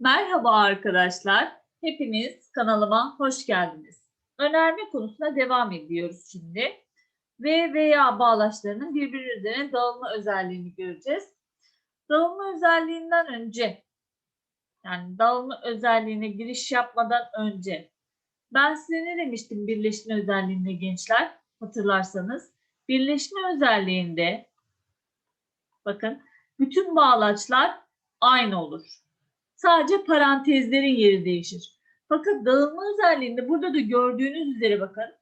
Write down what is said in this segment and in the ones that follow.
Merhaba arkadaşlar. Hepiniz kanalıma hoş geldiniz. Önerme konusuna devam ediyoruz şimdi. Ve veya bağlaçlarının birbiri üzerine dağılma özelliğini göreceğiz. Dağılma özelliğinden önce yani dağılma özelliğine giriş yapmadan önce ben size ne demiştim birleşme özelliğinde gençler hatırlarsanız. Birleşme özelliğinde bakın bütün bağlaçlar aynı olur. Sadece parantezlerin yeri değişir. Fakat dağılma özelliğinde burada da gördüğünüz üzere bakın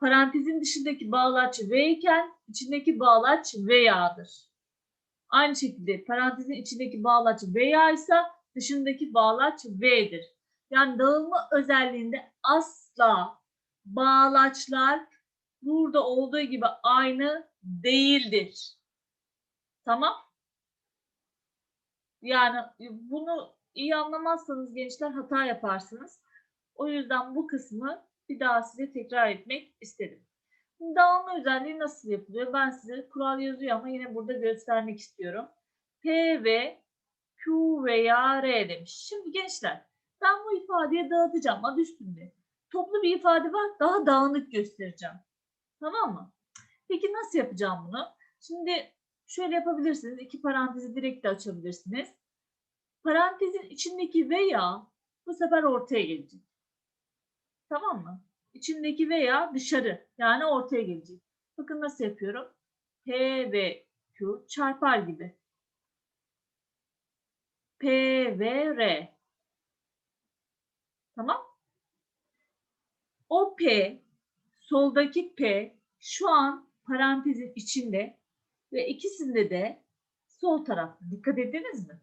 parantezin dışındaki bağlaç V iken içindeki bağlaç veya'dır. Aynı şekilde parantezin içindeki bağlaç veya ise dışındaki bağlaç V'dir. Yani dağılma özelliğinde asla bağlaçlar burada olduğu gibi aynı değildir. Tamam? Yani bunu iyi anlamazsanız gençler hata yaparsınız. O yüzden bu kısmı bir daha size tekrar etmek istedim. Dağılma özelliği nasıl yapılıyor? Ben size kural yazıyor ama yine burada göstermek istiyorum. P ve Q veya R demiş. Şimdi gençler ben bu ifadeye dağıtacağım adı üstünde. Toplu bir ifade var daha dağınık göstereceğim. Tamam mı? Peki nasıl yapacağım bunu? Şimdi şöyle yapabilirsiniz. İki parantezi direkt de açabilirsiniz. Parantezin içindeki veya bu sefer ortaya gelecek. Tamam mı? İçindeki veya dışarı yani ortaya gelecek. Bakın nasıl yapıyorum. P ve Q çarpar gibi. P ve R. Tamam. O P, soldaki P şu an parantezin içinde ve ikisinde de sol tarafta. Dikkat ettiniz mi?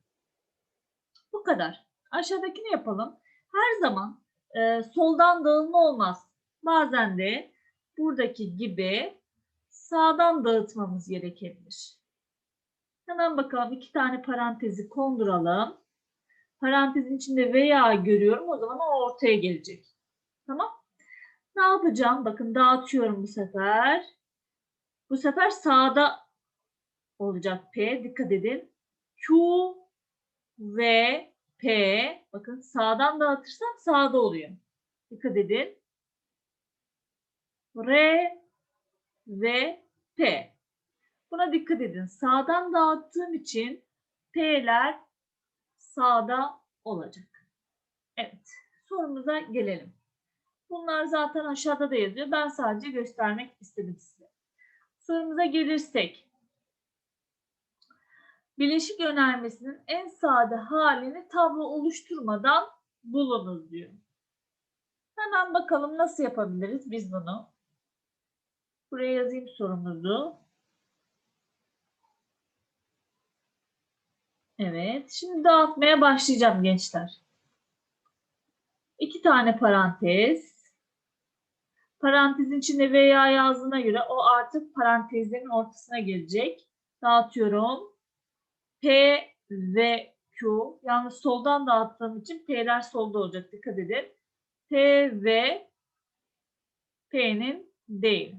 Bu kadar. Aşağıdakini yapalım. Her zaman e, soldan dağılma olmaz. Bazen de buradaki gibi sağdan dağıtmamız gerekebilir. Hemen bakalım iki tane parantezi konduralım. Parantezin içinde veya görüyorum. O zaman o ortaya gelecek. Tamam. Ne yapacağım? Bakın dağıtıyorum bu sefer. Bu sefer sağda olacak P. Dikkat edin. Q ve P. Bakın sağdan dağıtırsam sağda oluyor. Dikkat edin. R ve P. Buna dikkat edin. Sağdan dağıttığım için P'ler sağda olacak. Evet. Sorumuza gelelim. Bunlar zaten aşağıda da yazıyor. Ben sadece göstermek istedim size. Sorumuza gelirsek. Bileşik önermesinin en sade halini tablo oluşturmadan bulunuz diyor. Hemen bakalım nasıl yapabiliriz biz bunu. Buraya yazayım sorumuzu. Evet. Şimdi dağıtmaya başlayacağım gençler. İki tane parantez. Parantezin içinde veya yazdığına göre o artık parantezlerin ortasına gelecek. Dağıtıyorum. P ve Q. Yalnız soldan dağıttığım için P'ler solda olacak. Dikkat edin. P ve P'nin değil.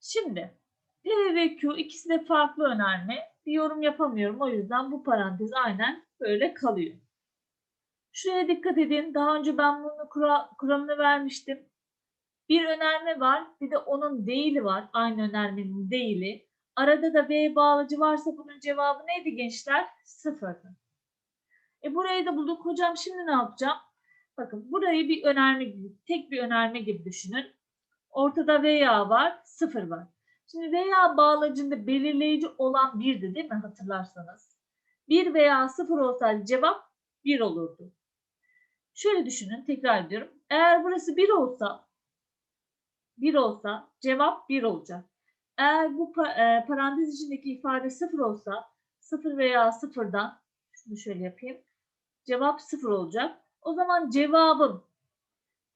Şimdi P ve Q ikisi de farklı önerme. Bir yorum yapamıyorum. O yüzden bu parantez aynen böyle kalıyor. Şuraya dikkat edin. Daha önce ben bunu kura, kuramını vermiştim. Bir önerme var. Bir de onun değili var. Aynı önermenin değili. Arada da V bağlacı varsa bunun cevabı neydi gençler? Sıfırdı. E burayı da bulduk. Hocam şimdi ne yapacağım? Bakın burayı bir önerme gibi, tek bir önerme gibi düşünün. Ortada veya var, sıfır var. Şimdi veya bağlacında belirleyici olan birdi değil mi hatırlarsanız? Bir veya sıfır olsaydı cevap bir olurdu. Şöyle düşünün, tekrar ediyorum. Eğer burası bir olsa, bir olsa cevap bir olacak. Eğer bu e, parantez içindeki ifade sıfır olsa, sıfır veya sıfırdan, şunu şöyle yapayım, cevap sıfır olacak. O zaman cevabım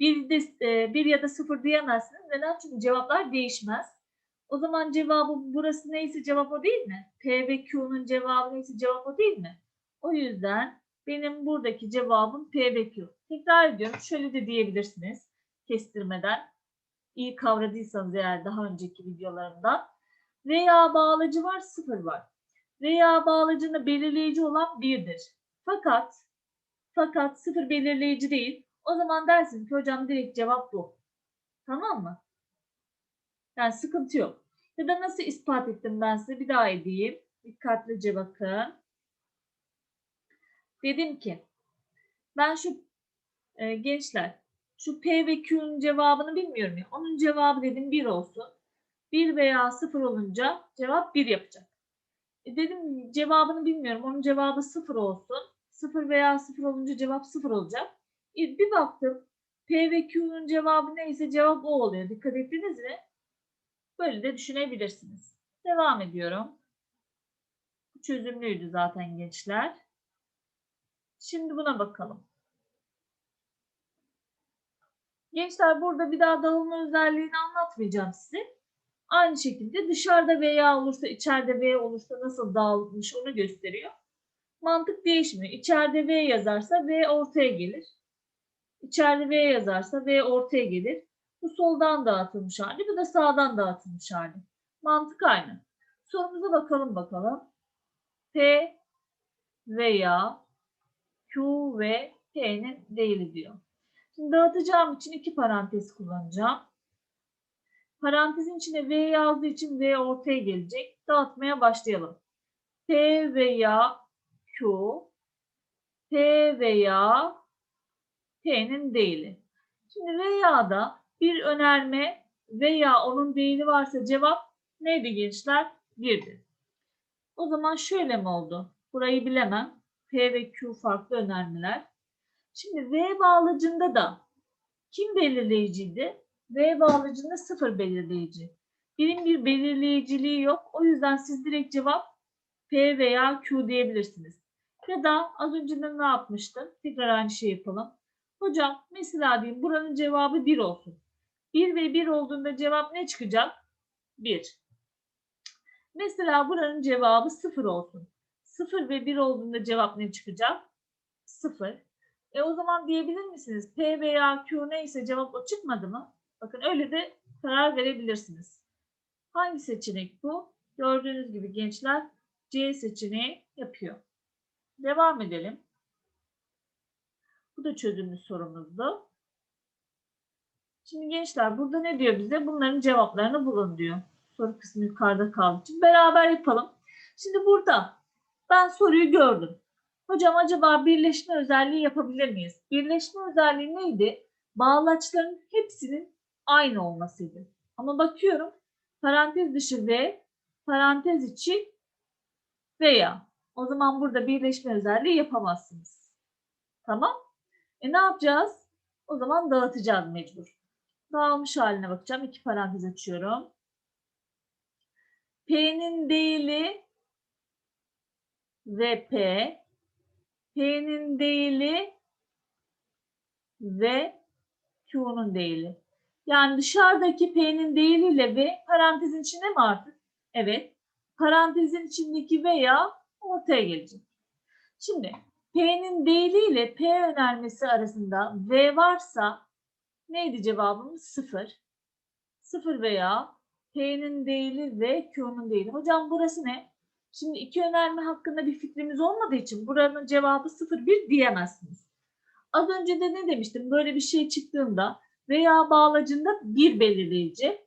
bir, de, e, bir ya da sıfır diyemezsiniz. Neden? Çünkü cevaplar değişmez. O zaman cevabı burası neyse cevap o değil mi? P ve Q'nun cevabı neyse cevap o değil mi? O yüzden benim buradaki cevabım P ve Q. Tekrar ediyorum. Şöyle de diyebilirsiniz. Kestirmeden. İyi kavradıysanız eğer daha önceki videolarımda. Veya bağlacı var, sıfır var. Veya bağlacında belirleyici olan birdir. Fakat Fakat sıfır belirleyici değil. O zaman dersin ki hocam direkt cevap bu. Tamam mı? Yani sıkıntı yok. Ya da nasıl ispat ettim ben size bir daha edeyim. Dikkatlice bakın. Dedim ki ben şu e, gençler şu P ve Q'nun cevabını bilmiyorum ya. Onun cevabı dedim 1 olsun. 1 veya 0 olunca cevap 1 yapacak. E dedim cevabını bilmiyorum. Onun cevabı 0 olsun. 0 veya 0 olunca cevap 0 olacak. E, bir baktım P ve Q'nun cevabı neyse cevap o oluyor. Dikkat ettiniz mi? Böyle de düşünebilirsiniz. Devam ediyorum. Çözümlüydü zaten gençler. Şimdi buna bakalım. Gençler burada bir daha dağılma özelliğini anlatmayacağım size. Aynı şekilde dışarıda veya olursa içeride V olursa nasıl dağılmış onu gösteriyor. Mantık değişmiyor. İçeride V yazarsa V ortaya gelir. İçeride V yazarsa V ortaya gelir. Bu soldan dağıtılmış hali, bu da sağdan dağıtılmış hali. Mantık aynı. Sorumuza bakalım bakalım. P veya Q ve P'nin değili diyor. Şimdi dağıtacağım için iki parantez kullanacağım. Parantezin içine V yazdığı için V ortaya gelecek. Dağıtmaya başlayalım. P veya Q, P veya P'nin değili. Şimdi veya da bir önerme veya onun değili varsa cevap neydi gençler? 1'di. O zaman şöyle mi oldu? Burayı bilemem. P ve Q farklı önermeler. Şimdi V bağlacında da kim belirleyiciydi? V bağlacında sıfır belirleyici. Birin bir belirleyiciliği yok. O yüzden siz direkt cevap P veya Q diyebilirsiniz. Ya da az önce de ne yapmıştım? Tekrar aynı şey yapalım. Hocam mesela diyeyim buranın cevabı 1 olsun. 1 ve 1 olduğunda cevap ne çıkacak? 1. Mesela buranın cevabı 0 olsun. 0 ve 1 olduğunda cevap ne çıkacak? 0. E o zaman diyebilir misiniz? P veya Q neyse cevap o çıkmadı mı? Bakın öyle de karar verebilirsiniz. Hangi seçenek bu? Gördüğünüz gibi gençler C seçeneği yapıyor. Devam edelim. Bu da çözümlü sorumuzdu. Şimdi gençler burada ne diyor bize? Bunların cevaplarını bulun diyor. Soru kısmı yukarıda kaldığı için. Beraber yapalım. Şimdi burada ben soruyu gördüm. Hocam acaba birleşme özelliği yapabilir miyiz? Birleşme özelliği neydi? Bağlaçların hepsinin aynı olmasıydı. Ama bakıyorum parantez dışı ve parantez içi veya. O zaman burada birleşme özelliği yapamazsınız. Tamam. E ne yapacağız? O zaman dağıtacağız mecbur. Dağılmış haline bakacağım. İki parantez açıyorum. P'nin değili ve P. P'nin değili ve Q'nun değili. Yani dışarıdaki P'nin değiliyle V parantezin içinde mi artık? Evet. Parantezin içindeki veya ortaya gelecek. Şimdi P'nin değili ile P önermesi arasında V varsa neydi cevabımız? 0. 0 veya P'nin değili ve Q'nun değili. Hocam burası ne? Şimdi iki önerme hakkında bir fikrimiz olmadığı için buranın cevabı 0-1 diyemezsiniz. Az önce de ne demiştim? Böyle bir şey çıktığında veya bağlacında bir belirleyici.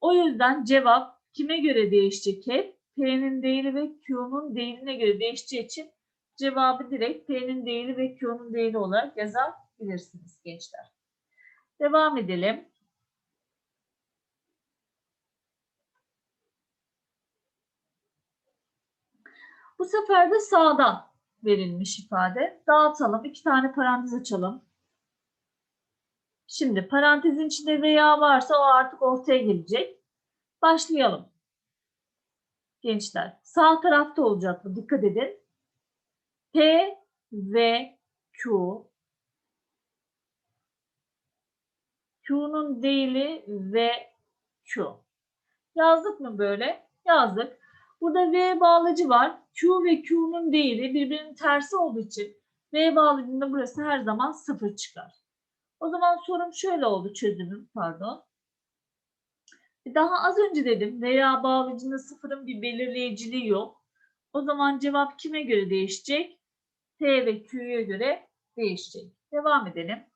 O yüzden cevap kime göre değişecek hep? P'nin değili ve Q'nun değiline göre değişeceği için cevabı direkt P'nin değili ve Q'nun değili olarak yazabilirsiniz gençler. Devam edelim. Bu sefer de sağda verilmiş ifade. Dağıtalım. İki tane parantez açalım. Şimdi parantezin içinde veya varsa o artık ortaya gelecek. Başlayalım. Gençler. Sağ tarafta olacak bu. Dikkat edin. P ve Q. Q'nun değili ve Q. Yazdık mı böyle? Yazdık. Burada V bağlacı var. Q ve Q'nun değili birbirinin tersi olduğu için V bağlacında burası her zaman sıfır çıkar. O zaman sorum şöyle oldu çözümüm pardon. Daha az önce dedim veya bağlacında sıfırın bir belirleyiciliği yok. O zaman cevap kime göre değişecek? T ve Q'ya göre değişecek. Devam edelim.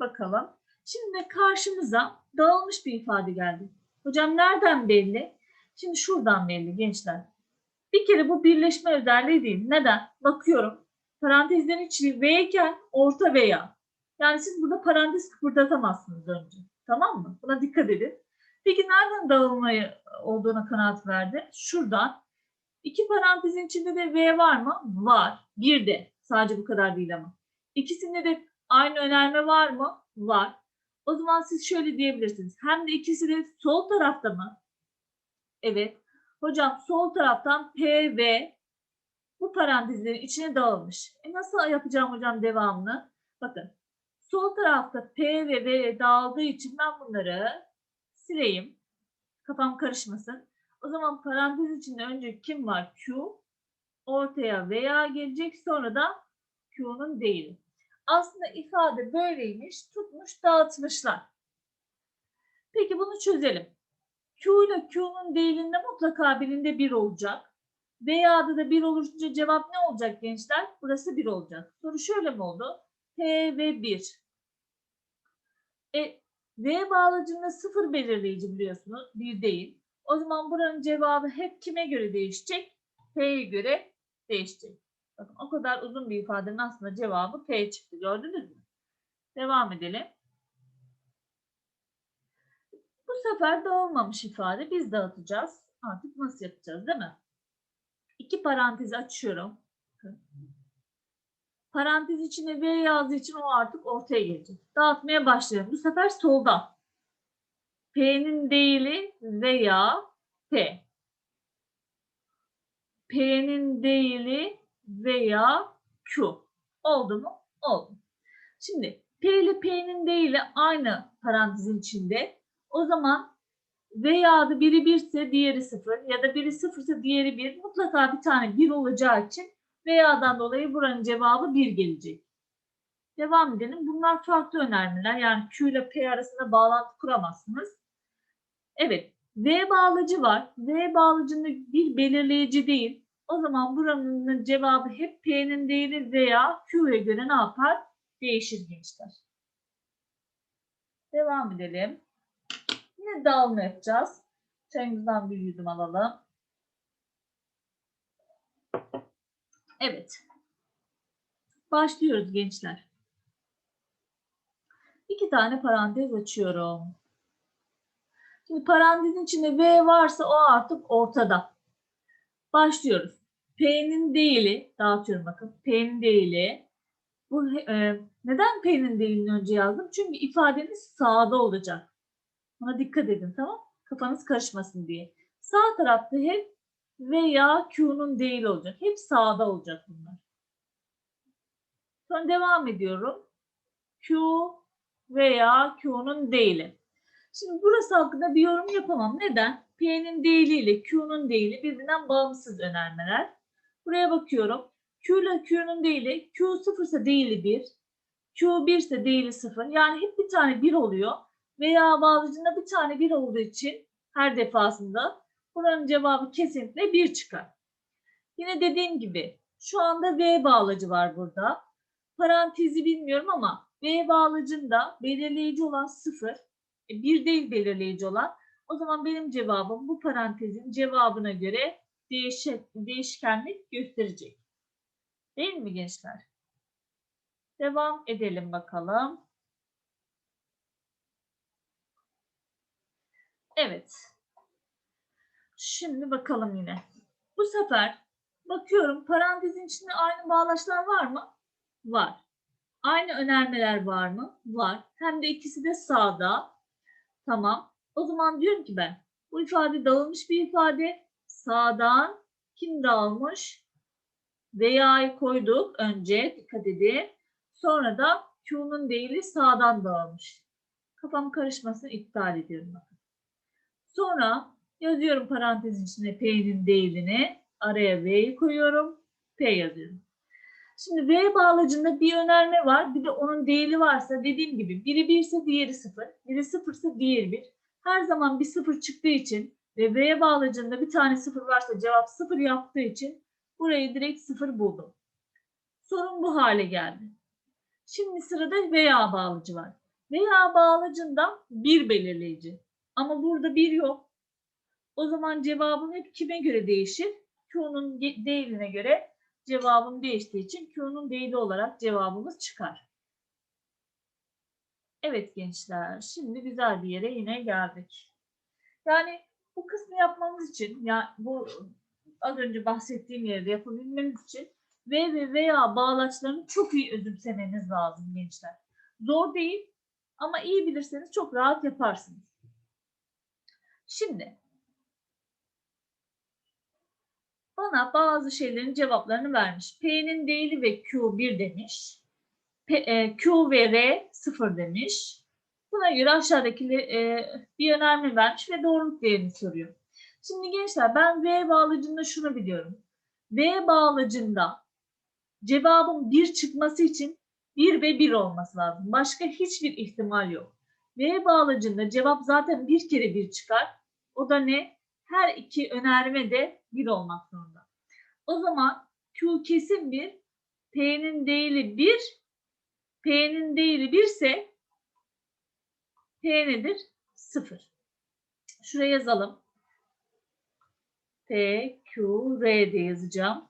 Bakalım. Şimdi karşımıza dağılmış bir ifade geldi. Hocam nereden belli? Şimdi şuradan belli gençler. Bir kere bu birleşme özelliği değil. Neden? Bakıyorum. Parantezlerin içi V orta veya. Yani siz burada parantez kıpırdatamazsınız önce. Tamam mı? Buna dikkat edin. Peki nereden dağılmayı olduğuna kanaat verdi? Şuradan. İki parantezin içinde de V var mı? Var. Bir de. Sadece bu kadar değil ama. İkisinde de aynı önerme var mı? Var. O zaman siz şöyle diyebilirsiniz. Hem de ikisi de sol tarafta mı? Evet. Hocam sol taraftan P ve bu parantezlerin içine dağılmış. E nasıl yapacağım hocam devamını? Bakın. Sol tarafta P ve V dağıldığı için ben bunları sileyim. Kafam karışmasın. O zaman parantez içinde önce kim var? Q. Ortaya veya gelecek. Sonra da Q'nun değili. Aslında ifade böyleymiş. Tutmuş dağıtmışlar. Peki bunu çözelim. Q ile Q'nun değilinde mutlaka birinde 1 olacak. Veya'da da 1 olunca cevap ne olacak gençler? Burası 1 olacak. Soru şöyle mi oldu? P ve 1. E, V bağlacında 0 belirleyici biliyorsunuz. 1 değil. O zaman buranın cevabı hep kime göre değişecek? P'ye göre değişecek. Bakın o kadar uzun bir ifadenin aslında cevabı P çıktı. Gördünüz mü? Devam edelim. Bu sefer dağılmamış ifade. Biz dağıtacağız. Artık nasıl yapacağız değil mi? İki parantez açıyorum. Parantez içine V yazdığı için o artık ortaya gelecek. Dağıtmaya başlayalım. Bu sefer solda. P'nin değili veya P. P'nin değili veya Q. Oldu mu? Oldu. Şimdi P ile P'nin değili aynı parantezin içinde. O zaman veya da biri 1 ise diğeri 0 ya da biri 0 ise diğeri 1 mutlaka bir tane 1 olacağı için veya'dan dolayı buranın cevabı 1 gelecek. Devam edelim. Bunlar farklı önermeler. Yani Q ile P arasında bağlantı kuramazsınız. Evet. V bağlacı var. V bağlacında bir belirleyici değil. O zaman buranın cevabı hep P'nin değili veya Q'ya göre ne yapar? Değişir gençler. Devam edelim. Yine dağılma yapacağız. Çayımızdan bir yudum alalım. Evet. Başlıyoruz gençler. İki tane parantez açıyorum. Şimdi parantezin içinde V varsa o artık ortada. Başlıyoruz. P'nin değili, dağıtıyorum bakın. P'nin değili. Bu, e, neden P'nin değilini önce yazdım? Çünkü ifadeniz sağda olacak. Buna dikkat edin tamam Kafanız karışmasın diye. Sağ tarafta hep veya Q'nun değil olacak. Hep sağda olacak bunlar. Sonra devam ediyorum. Q veya Q'nun değili. Şimdi burası hakkında bir yorum yapamam. Neden? P'nin değili ile Q'nun değili birbirinden bağımsız önermeler. Buraya bakıyorum. Q ile Q'nun değili, Q 0 ise değili 1, Q 1 ise değili 0. Yani hep bir tane 1 oluyor. Veya bağlıcında bir tane 1 olduğu için her defasında buranın cevabı kesinlikle 1 çıkar. Yine dediğim gibi şu anda V bağlacı var burada. Parantezi bilmiyorum ama V bağlacında belirleyici olan 0, 1 değil belirleyici olan. O zaman benim cevabım bu parantezin cevabına göre değiş değişkenlik gösterecek. Değil mi gençler? Devam edelim bakalım. Evet. Şimdi bakalım yine. Bu sefer bakıyorum parantezin içinde aynı bağlaçlar var mı? Var. Aynı önermeler var mı? Var. Hem de ikisi de sağda. Tamam. O zaman diyorum ki ben bu ifade dağılmış bir ifade. Sağdan kim dağılmış? Veya'yı koyduk önce dikkat edin. Sonra da Q'nun değili sağdan dağılmış. Kafam karışmasın iptal ediyorum. Sonra yazıyorum parantezin içine P'nin değilini. Araya V'yi koyuyorum. P yazıyorum. Şimdi V bağlacında bir önerme var. Bir de onun değili varsa dediğim gibi biri 1 ise diğeri 0. Biri 0 ise diğeri 1. Her zaman bir 0 çıktığı için ve V bağlacında bir tane 0 varsa cevap 0 yaptığı için burayı direkt 0 buldum. Sorun bu hale geldi. Şimdi sırada veya bağlacı var. Veya bağlacında bir belirleyici. Ama burada bir yok. O zaman cevabım hep kime göre değişir? Q'nun değerine göre cevabım değiştiği için Q'nun değeri olarak cevabımız çıkar. Evet gençler, şimdi güzel bir yere yine geldik. Yani bu kısmı yapmamız için, ya bu az önce bahsettiğim yerde yapabilmemiz için ve ve veya bağlaçlarını çok iyi özümsemeniz lazım gençler. Zor değil ama iyi bilirseniz çok rahat yaparsınız. Şimdi bana bazı şeylerin cevaplarını vermiş. P'nin değili ve Q 1 demiş. E, Q ve R 0 demiş. Buna göre aşağıdaki e, bir önerme vermiş ve doğruluk değerini soruyor. Şimdi gençler ben V bağlacında şunu biliyorum. V bağlacında cevabın 1 çıkması için 1 ve 1 olması lazım. Başka hiçbir ihtimal yok. V bağlacında cevap zaten bir kere 1 çıkar. O da ne? Her iki önerme de 1 olmak zorunda. O zaman Q kesin 1, P'nin değili 1, P'nin değili 1 ise P nedir? 0. Şuraya yazalım. P, Q, R diye yazacağım.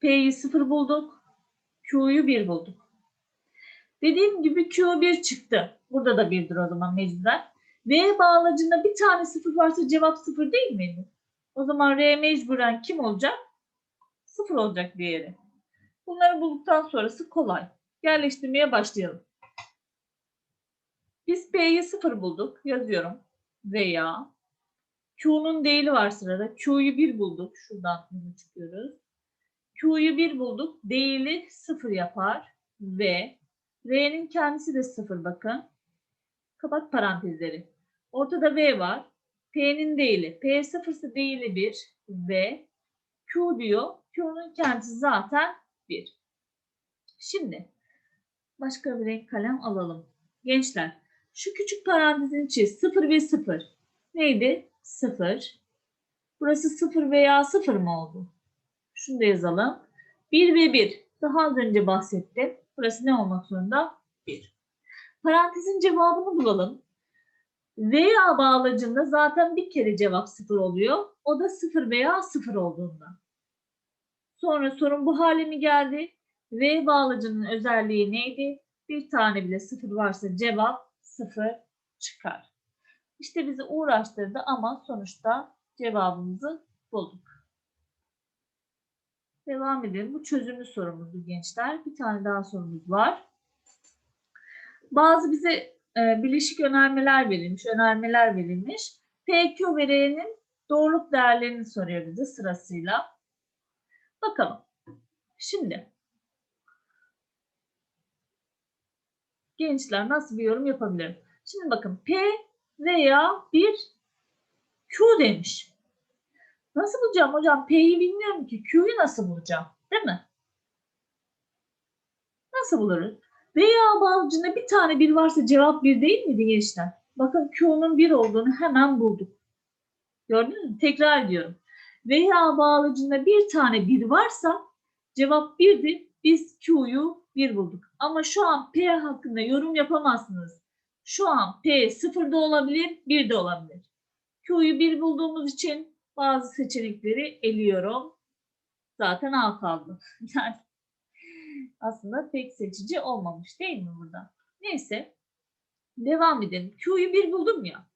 P'yi 0 bulduk. Q'yu 1 bulduk. Dediğim gibi Q 1 çıktı. Burada da 1'dir o zaman mecburen. V bağlacında bir tane 0 varsa cevap 0 değil miydi? O zaman R mecburen kim olacak? 0 olacak değeri. Bunları bulduktan sonrası kolay. Yerleştirmeye başlayalım. Biz P'yi 0 bulduk. Yazıyorum. Veya Q'nun değili var sırada. Q'yu 1 bulduk. Şuradan çıkıyoruz. Q'yu 1 bulduk. Değili 0 yapar. Ve R'nin kendisi de 0 bakın. Kapat parantezleri. Ortada V var. P'nin değili. P 0 ise değili 1 ve Q diyor. Q'nun kendisi zaten 1. Şimdi başka bir renk kalem alalım. Gençler şu küçük parantezin içi 0 ve 0 neydi? 0. Burası 0 veya 0 mı oldu? Şunu da yazalım. 1 ve 1. Daha az önce bahsettim. Burası ne olmak zorunda? 1. Parantezin cevabını bulalım. Veya bağlacında zaten bir kere cevap 0 oluyor. O da 0 veya 0 olduğunda. Sonra sorun bu hale mi geldi? V bağlacının özelliği neydi? Bir tane bile 0 varsa cevap 0 çıkar. İşte bizi uğraştırdı ama sonuçta cevabımızı bulduk. Devam edelim. Bu çözümlü sorumuzdu gençler. Bir tane daha sorumuz var. Bazı bize e, bileşik önermeler verilmiş, önermeler verilmiş. PQ ve doğruluk değerlerini soruyor bize sırasıyla. Bakalım. Şimdi gençler nasıl bir yorum yapabilirim? Şimdi bakın P veya bir Q demiş. Nasıl bulacağım hocam? P'yi bilmiyorum ki. Q'yu nasıl bulacağım? Değil mi? Nasıl buluruz? Veya bağlacında bir tane bir varsa cevap bir değil miydi gençler? Bakın Q'nun bir olduğunu hemen bulduk. Gördünüz mü? Tekrar ediyorum. Veya bağlacında bir tane bir varsa cevap birdi. Biz Q'yu bir bulduk. Ama şu an P hakkında yorum yapamazsınız. Şu an P sıfırda olabilir, bir de olabilir. Q'yu bir bulduğumuz için bazı seçenekleri eliyorum. Zaten A kaldı. Yani aslında tek seçici olmamış değil mi burada? Neyse. Devam edelim. Q'yu bir buldum ya.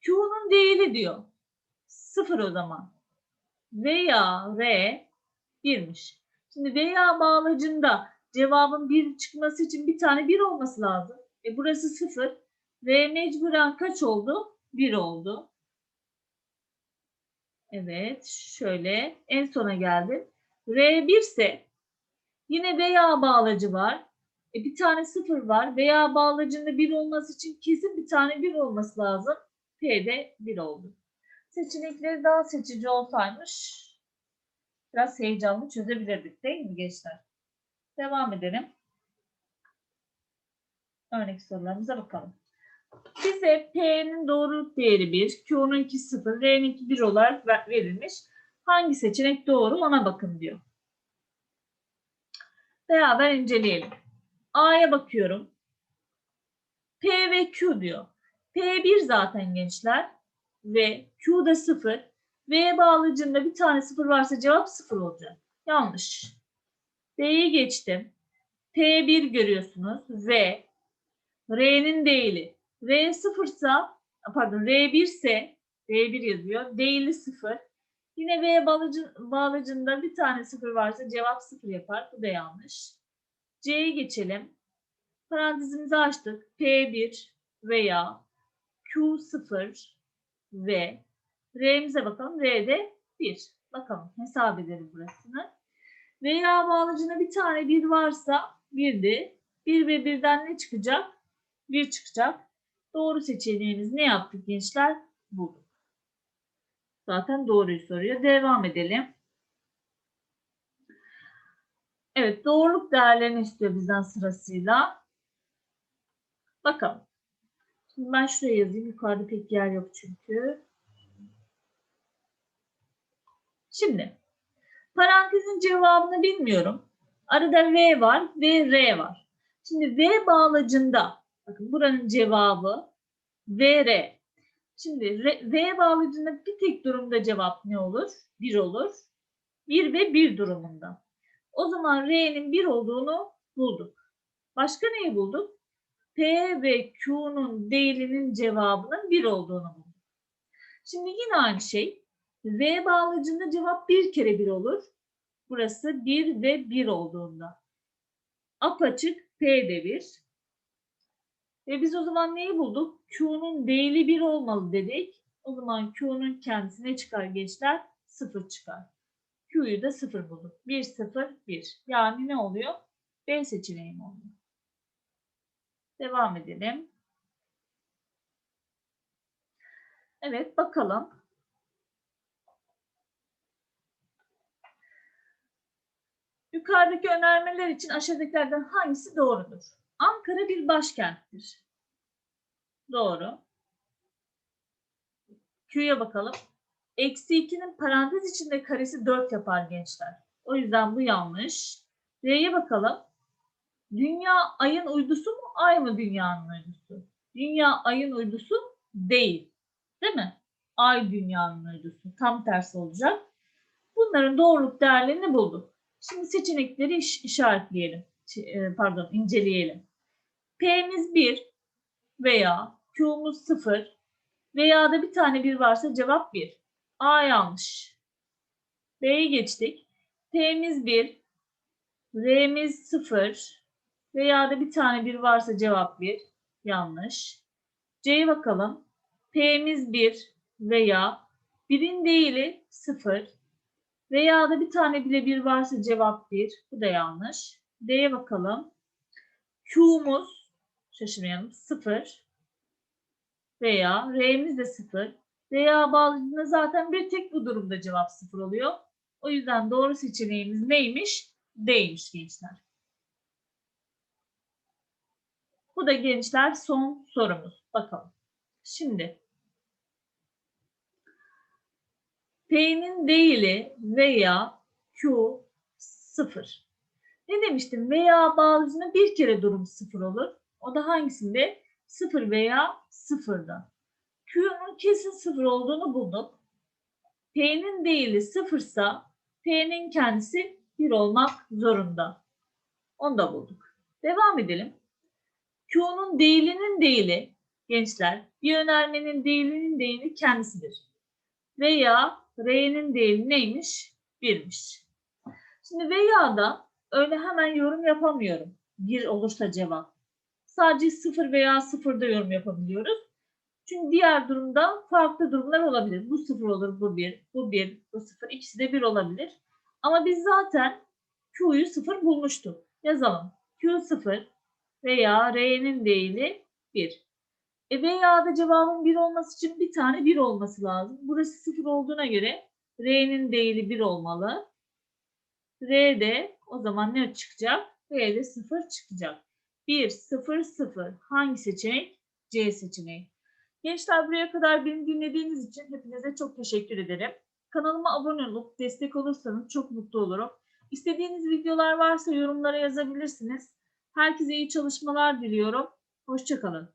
Q'nun değeri diyor. Sıfır o zaman. Veya R birmiş. Şimdi veya bağlacında cevabın bir çıkması için bir tane bir olması lazım. E burası sıfır. R mecburen kaç oldu? Bir oldu. Evet, şöyle en sona geldim. R1 ise yine veya bağlacı var. E, bir tane sıfır var. Veya bağlacında bir olması için kesin bir tane bir olması lazım. P'de bir oldu. Seçenekleri daha seçici olsaymış biraz heyecanlı çözebilirdik değil mi gençler? Devam edelim. Örnek sorularımıza bakalım. Bize P'nin doğruluk değeri 1, Q'nunki 0, R'ninki 1 olarak ver- verilmiş. Hangi seçenek doğru ona bakın diyor. beraber inceleyelim. A'ya bakıyorum. P ve Q diyor. P1 zaten gençler ve Q'da 0. V'ye bağlıcında bir tane 0 varsa cevap 0 olacak. Yanlış. D'ye geçtim. P1 görüyorsunuz. V. R'nin değili. R 0 ise pardon R1 ise R1 yazıyor. Değili 0. Yine V bağlıcı, bağlıcında bir tane 0 varsa cevap 0 yapar. Bu da yanlış. C'ye geçelim. Parantezimizi açtık. P1 veya Q0 ve R'mize bakalım. R'de 1. Bakalım hesap edelim burasını. Veya bağlıcına bir tane 1 varsa 1'di. 1 ve 1'den ne çıkacak? 1 çıkacak. Doğru seçeneğimiz ne yaptık gençler? Bulduk. Zaten doğruyu soruyor. Devam edelim. Evet doğruluk değerlerini istiyor bizden sırasıyla. Bakalım. Şimdi ben şuraya yazayım. Yukarıda pek yer yok çünkü. Şimdi parantezin cevabını bilmiyorum. Arada V var ve R var. Şimdi V bağlacında bakın buranın cevabı V, R. Şimdi V bağlacında bir tek durumda cevap ne olur? 1 olur. 1 ve 1 durumunda. O zaman R'nin 1 olduğunu bulduk. Başka neyi bulduk? P ve Q'nun değerinin cevabının 1 olduğunu bulduk. Şimdi yine aynı şey. V bağlacında cevap bir kere 1 olur. Burası 1 ve 1 olduğunda. Apaçık P de 1. Ve biz o zaman neyi bulduk? Q'nun değili 1 olmalı dedik. O zaman Q'nun kendisine çıkar gençler? 0 çıkar. Q'yu da 0 bulduk. 1, 0, 1. Yani ne oluyor? B seçeneğim oluyor. Devam edelim. Evet bakalım. Yukarıdaki önermeler için aşağıdakilerden hangisi doğrudur? Ankara bir başkenttir. Doğru. Q'ya bakalım. Eksi 2'nin parantez içinde karesi 4 yapar gençler. O yüzden bu yanlış. D'ye bakalım. Dünya ayın uydusu mu? Ay mı dünyanın uydusu? Dünya ayın uydusu değil. Değil mi? Ay dünyanın uydusu. Tam tersi olacak. Bunların doğruluk değerlerini bulduk. Şimdi seçenekleri iş, işaretleyelim. e, Pardon, inceleyelim. P'miz 1 veya Q'muz 0 veya da bir tane 1 varsa cevap 1. A yanlış. B'ye geçtik. P'miz 1, R'miz 0 veya da bir tane 1 varsa cevap 1. Yanlış. C'ye bakalım. P'miz 1 veya 1'in değili 0 veya da bir tane bile 1 varsa cevap 1. Bu da yanlış. D'ye bakalım. Q'muz şaşırmayalım 0 veya R'miz de 0 veya bağlıcında zaten bir tek bu durumda cevap 0 oluyor. O yüzden doğru seçeneğimiz neymiş? D'ymiş gençler. Bu da gençler son sorumuz. Bakalım. Şimdi P'nin değili veya Q 0. Ne demiştim? Veya bağlıcında bir kere durum 0 olur. O da hangisinde? 0 veya 0'da. Q'nun kesin 0 olduğunu bulduk. P'nin değili 0 ise P'nin kendisi 1 olmak zorunda. Onu da bulduk. Devam edelim. Q'nun değilinin değili gençler bir önermenin değilinin değili kendisidir. Veya R'nin değili neymiş? 1'miş. Şimdi veya da öyle hemen yorum yapamıyorum. 1 olursa cevap. Sadece 0 veya 0'da yorum yapabiliyoruz. Çünkü diğer durumda farklı durumlar olabilir. Bu 0 olur, bu 1, bu 1, bu 0. İkisi de 1 olabilir. Ama biz zaten Q'yu 0 bulmuştuk. Yazalım. Q 0 veya R'nin değili 1. E veya da cevabın 1 olması için bir tane 1 olması lazım. Burası 0 olduğuna göre R'nin değili 1 olmalı. R'de o zaman ne çıkacak? R'de 0 çıkacak. 1, 0, 0. Hangi seçenek? C seçeneği. Gençler buraya kadar beni dinlediğiniz için hepinize çok teşekkür ederim. Kanalıma abone olup destek olursanız çok mutlu olurum. İstediğiniz videolar varsa yorumlara yazabilirsiniz. Herkese iyi çalışmalar diliyorum. Hoşçakalın.